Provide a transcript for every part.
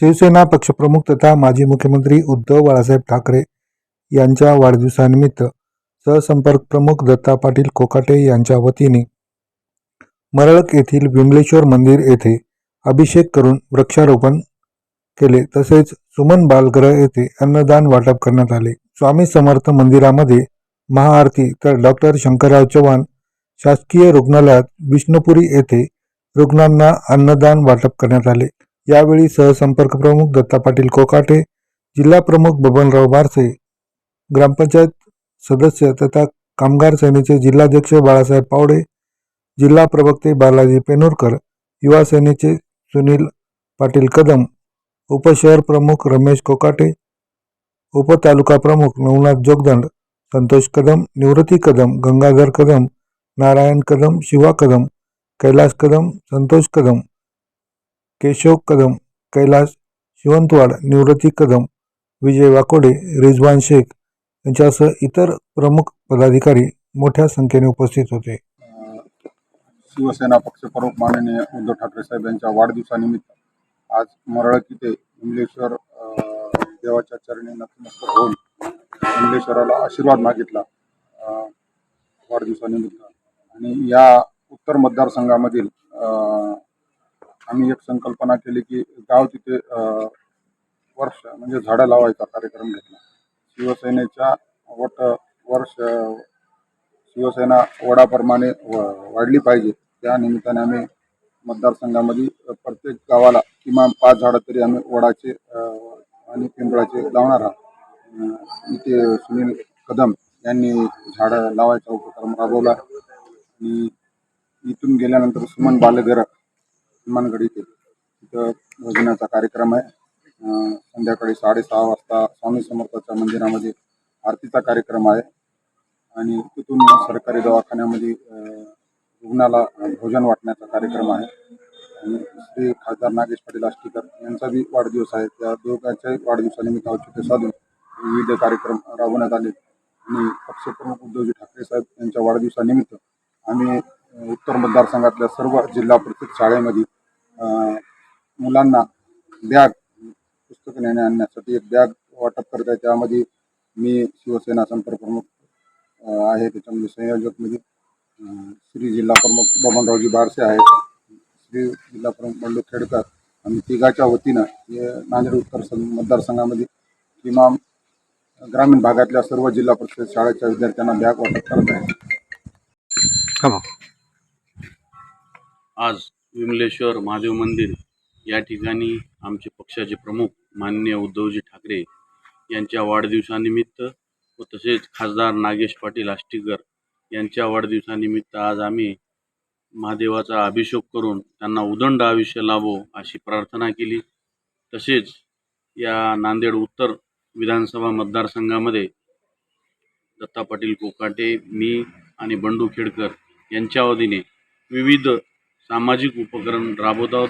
शिवसेना पक्षप्रमुख तथा माजी मुख्यमंत्री उद्धव बाळासाहेब ठाकरे यांच्या वाढदिवसानिमित्त सहसंपर्क प्रमुख दत्ता पाटील कोकाटे यांच्या वतीने मरळक येथील विमलेश्वर मंदिर येथे अभिषेक करून वृक्षारोपण केले. तसेच सुमन बालग्रह येथे अन्नदान वाटप करण्यात आले. स्वामी समर्थ मंदिरामध्ये महाआरती तर डॉक्टर शंकरराव चव्हाण शासकीय रुग्णालयात विष्णुपुरी येथे रुग्णांना अन्नदान वाटप करण्यात आले. यावेळी सहसंपर्क प्रमुख दत्ता पाटील कोकाटे जिल्हा प्रमुख बबनराव बारसे ग्रामपंचायत सदस्य तथा कामगार सेनेचे जिल्हाध्यक्ष बाळासाहेब पावडे जिल्हा प्रवक्ते बालाजी पेनोरकर युवा सेनेचे सुनील पाटील कदम उपशहर प्रमुख रमेश कोकाटे उपतालुका प्रमुख नवनाथ जोगदंड संतोष कदम निवृत्ती कदम गंगाधर कदम नारायण कदम शिवा कदम कैलास कदम संतोष कदम केशव कदम कैलास शिवंतवाड निवृत्ती कदम विजय वाकोडे रिजवान शेख यांच्यासह इतर प्रमुख पदाधिकारी मोठ्या संख्येने उपस्थित होते. शिवसेना पक्षप्रमुख माननीय उद्धव ठाकरे साहेब यांच्या वाढदिवसानिमित्त आज मरळक इथे विमलेश्वर देवाच्या चरणी नतमस्तक होऊन विमलेश्वराला आशीर्वाद मागितला वाढदिवसानिमित्त. आणि या उत्तर मतदारसंघामधील आम्ही एक संकल्पना केली की गाव तिथे वर्ष म्हणजे झाडं लावायचा कार्यक्रम घेतला. शिवसेनेच्या वट वर्ष शिवसेना वडाप्रमाणे व- वाढली पाहिजे. त्या निमित्ताने आम्ही मतदारसंघामध्ये प्रत्येक गावाला किमान पाच झाडं तरी आम्ही वडाचे आणि पिंपळाचे लावणार आहोत. इथे सुनील कदम यांनी झाडं लावायचा उपक्रम राबवला. आणि इथून गेल्यानंतर सुमन बालघर हनुमानगड इथे तिथं भजनाचा कार्यक्रम आहे. संध्याकाळी साडेसहा वाजता स्वामी समर्थाच्या मंदिरामध्ये आरतीचा कार्यक्रम आहे. आणि तिथून सरकारी दवाखान्यामध्ये रुग्णाला भोजन वाटण्याचा कार्यक्रम आहे. आणि श्री खासदार नागेश पाटील आष्टीकर यांचा बी वाढदिवस आहे. त्या दोघांच्याही वाढदिवसानिमित्त औचित्य साधून विविध कार्यक्रम राबवण्यात आले. आणि पक्षप्रमुख उद्धवजी ठाकरे साहेब यांच्या वाढदिवसानिमित्त आम्ही उत्तर मतदारसंघातल्या सर्व जिल्हा प्रत्येक शाळेमध्ये मुलांना बॅग पुस्तकं नेण्या आणण्यासाठी एक बॅग वाटप करत आहे. त्यामध्ये मी शिवसेना संपर्क प्रमुख आहे. त्याच्यामध्ये संयोजकमध्ये अ, श्री जिल्हा प्रमुख बबनरावजी बारसे आहेत. श्री जिल्हा प्रमुख बंडू खेडकर आम्ही तिघाच्या वतीनं हे नांदेड उत्तर मतदारसंघामध्ये किमान ग्रामीण भागातल्या सर्व जिल्हा परिषद शाळेच्या विद्यार्थ्यांना बॅग वाटप करत आहे. आज विमलेश्वर महादेव मंदिर या ठिकाणी आमचे पक्षाचे प्रमुख माननीय उद्धवजी ठाकरे यांच्या वाढदिवसानिमित्त व तसेच खासदार नागेश पाटील आष्टीकर यांच्या वाढदिवसानिमित्त आज आम्ही महादेवाचा अभिषेक करून त्यांना उदंड आयुष्य लाभो अशी प्रार्थना केली. तसेच या नांदेड उत्तर विधानसभा मतदारसंघामध्ये दत्ता पाटील कोकाटे मी आणि बंडू खेडकर यांच्या वतीने विविध सामाजिक उपक्रम राबवत आहोत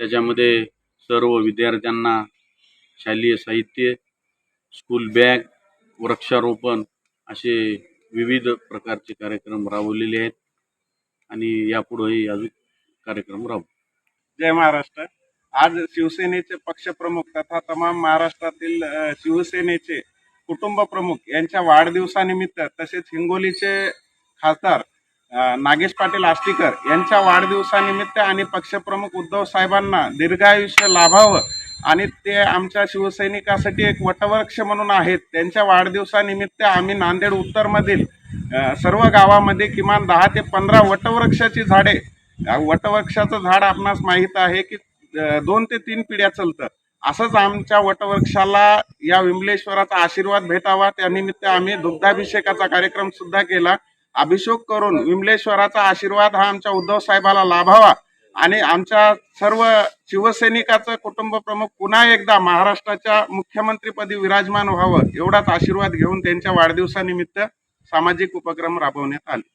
त्याच्यामध्ये सर्व विद्यार्थ्यांना शालेय साहित्य स्कूल बॅग वृक्षारोपण असे विविध प्रकारचे कार्यक्रम राबवलेले आहेत. आणि यापुढेही अजून कार्यक्रम राबवू. जय महाराष्ट्र. आज शिवसेनेचे पक्षप्रमुख तथा तमाम महाराष्ट्रातील शिवसेनेचे कुटुंब प्रमुख यांच्या वाढदिवसानिमित्त तसेच हिंगोलीचे खासदार नागेश पाटील आष्टीकर यांच्या वाढदिवसानिमित्त आणि पक्षप्रमुख उद्धव साहेबांना दीर्घायुष्य लाभावं आणि ते आमच्या शिवसैनिकासाठी एक वटवृक्ष म्हणून आहेत. त्यांच्या वाढदिवसानिमित्त आम्ही नांदेड उत्तरमधील सर्व गावामध्ये किमान दहा ते पंधरा वटवृक्षाची झाडे वटवृक्षाचं झाड आपणास माहीत आहे की दोन ते तीन पिढ्या चालतं. असंच आमच्या वटवृक्षाला या विमलेश्वराचा आशीर्वाद भेटावा. त्यानिमित्त आम्ही दुग्धाभिषेकाचा कार्यक्रम सुद्धा केला. अभिषेक करून विमलेश्वराचा आशीर्वाद हा आमच्या उद्धव साहेबाला लाभावा. आणि आमच्या सर्व शिवसैनिकाचं कुटुंब प्रमुख पुन्हा एकदा महाराष्ट्राच्या मुख्यमंत्रीपदी विराजमान व्हावं एवढाच आशीर्वाद घेऊन त्यांच्या वाढदिवसानिमित्त सामाजिक उपक्रम राबवण्यात आले.